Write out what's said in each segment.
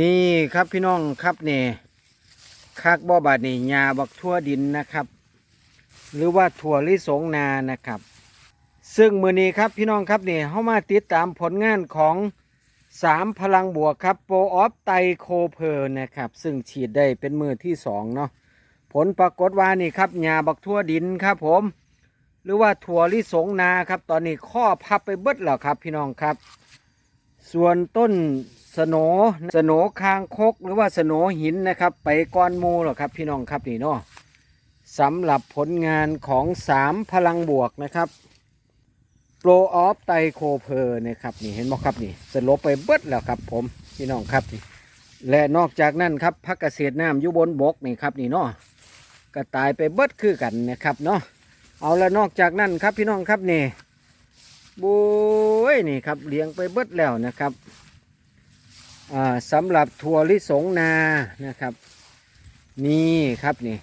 นี่ครับพี่น้องครับนี่คักบ่อบาดนี่ยาบักทั่วดินนะครับ หรือว่าถั่วลิสงนานะครับ ซึ่งมือนี้ครับพี่น้องครับนี่เข้ามาติดตามผลงานของสามพลังบวกครับโปรออฟไตโคเพอร์นะครับ ซึ่งฉีดได้เป็นมือที่สองเนาะผลปรากฏว่านี่ครับยาบักทั่วดินครับผม หรือว่าถั่วลิสงนาครับ ตอนนี้ข้อพับไปเบิดแล้วครับพี่น้องครับ ส่วนต้น สโหนสโหนคางคกหรือว่าสโหนหินนะครับ ไปก้อนมูหรอครับ พี่น้องครับนี่เนาะสำหรับผลงานของสามพลังบวกนะครับโปรออฟไตโคเพอร์นะครับนี่เห็นไหมครับนี่สลบไปเบิดแล้วครับ ผมพี่น้องครับนี่และนอกจากนั้นครับพักเกษตรน้ำอยู่บนบกนี่ครับนี่เนาะก็ตายไปเบิดคือกันนะครับเนาะเอาละนอกจากนั้นครับพี่น้องครับนี่บุ้ยนี่ครับเลี้ยงไปเบิดแล้วนะครับ สำหรับถั่วลิสงนานะครับ นี่ครับนี่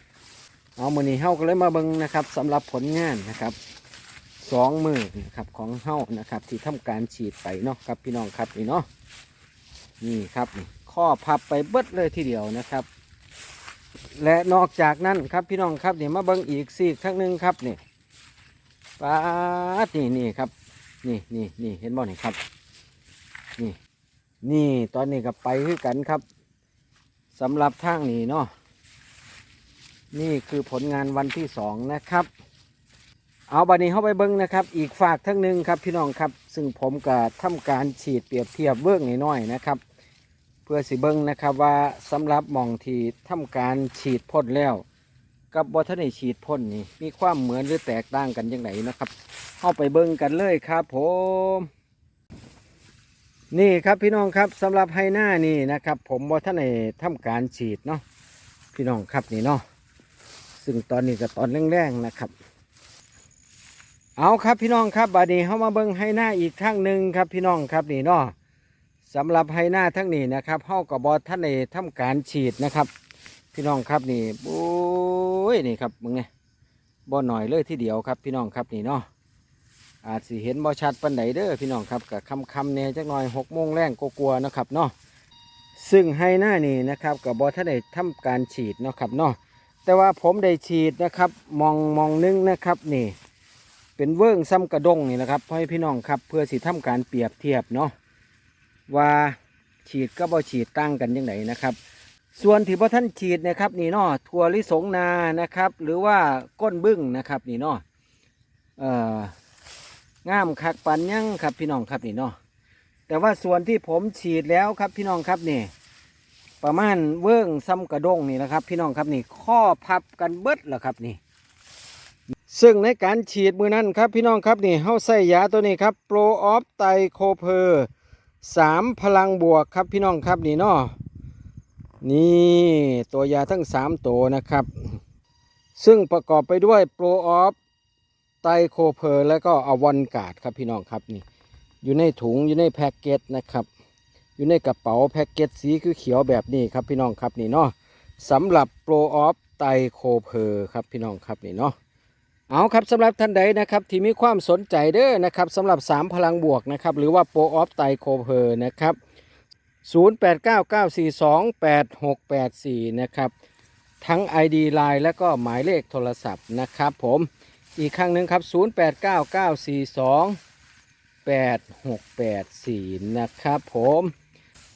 เอามือนี้เฮาก็เลยมาเบิงนะครับสำหรับผลงานนะครับสองมือนะครับของเฮานะครับ ที่ทำการฉีดไปเนาะครับพี่น้องครับนี่เนาะนี่ครับนี่ข้อพับไปเบิดเลยทีเดียวนะครับ และนอกจากนั้นครับพี่น้องครับนี่มาเบิงอีกสี่ครั้งหนึ่งครับนี่ปาดนี่นี่ครับ นี่นี่นี่เห็นบ่นี่ครับ นี่ นี่ตอนนี้ก็ไปคือกันครับสำหรับทางนี้เนาะนี่คือผลงานวันที่สองนะครับ เอาบัดนี้เข้าไปเบิ้งนะครับ อีกฝากทั้งหนึ่งครับพี่น้องครับ ซึ่งผมก็ทำการฉีดเปรียบเทียบเบื้องน้อยๆนะครับ เพื่อสิเบิ้งนะครับว่าสำหรับหมองที่ทำการฉีดพ่นแล้ว กับบอทนได้ฉีดพ่นนี่มีความเหมือนหรือแตกต่างกันยังไงนะครับเข้าไปเบิ่งกันเลยครับผม นี่ครับพี่น้องครับสำหรับไฮหน้านี่นะครับ ผมบอท่านในทำการฉีดเนาะพี่น้องครับนี่เนาะซึ่งตอนนี้ก็ตอนแรงๆนะครับ เอาครับพี่น้องครับบาดนี้เข้ามาเบิ่งไฮหน้าอีกครั้งหนึ่งครับพี่น้องครับนี่เนาะสำหรับไฮหน้าทั้งนี้นะครับเข้ากับบอท่านในทำการฉีดนะครับ พี่น้องครับนี่โอ้ยนี่ครับมึงไงบ่หน่อยเลยทีเดียวครับพี่น้องครับนี่เนาะ อาจสิเห็นบ่ชัดปันใดเด้อพี่น้องครับกับคำคำเนี่ยจักหน่อยหกโมงแรงก็กลัวๆนะครับเนาะซึ่งให้หน้านี่นะครับกับบอท่านได้ทำการฉีดนะครับเนาะแต่ว่าผมได้ฉีดนะครับมองมองนึงนะครับนี่ เป็นเวิ้งซ้ำกระดงนี่นะครับให้พี่น้องครับเพื่อสิทำการเปรียบเทียบเนาะว่าฉีดกับบ่ฉีดตั้งกันยังไงนะครับส่วนที่พ่ท่านฉีดนะครับนี่เนาะถั่วลิสงนานะครับ หรือว่าก้นบึ้งนะครับนี่เนาะเอ่อ งามคักปันยังครับพี่น้องครับนี่เนาะแต่ว่าส่วนที่ผมฉีดแล้วครับพี่น้องครับนี่ ประมาณเวิ้งซ้ำกระด้งนี่นะครับ พี่น้องครับนี่ข้อพับกันเบิดแล้วครับนี่ ซึ่งในการฉีดมือนั้นครับพี่น้องครับนี่เฮาใส่ยาตัวนี้ครับโปรออฟไตโคเพอร์สามพลังบวกครับพี่น้องครับนี่เนาะนี่ตัวยาทั้ง 3 ตัวนะครับ ซึ่งประกอบไปด้วยโปรออฟ ไตโคเพอร์และก็อวอนการ์ดครับพี่น้องครับนี่ อยู่ในถุงอยู่ในแพ็กเกจนะครับ อยู่ในกระเป๋าแพ็กเกจสีคือเขียวแบบนี้ครับพี่น้องครับนี่เนาะสำหรับโปรออฟไตโคเพอร์ครับพี่น้องครับนี่เนาะเอาครับสำหรับท่านใดนะครับที่มีความสนใจเด้อนะครับสำหรับ 3 พลังบวกนะครับหรือว่าโปรออฟไตโคเพอร์นะครับ0899428684 นะครับ ทั้ง ID Line และก็หมายเลขโทรศัพท์นะครับผม อีกครั้งหนึ่งครับ 0899428684 นะครับผม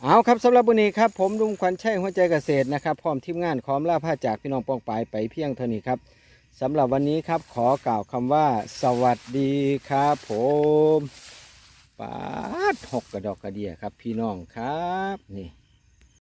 เอาครับสำหรับวันนี้ครับ ผมลุงควันชัยหัวใจเกษตรนะครับพร้อมทีมงานขอมลาผ้าจากพี่น้องปองปายไปเพียงเท่านี้ครับสำหรับวันนี้ครับขอกล่าวคำว่า สวัสดีครับผมปาดหกกระดอกกระเดียครับพี่น้องครับนี่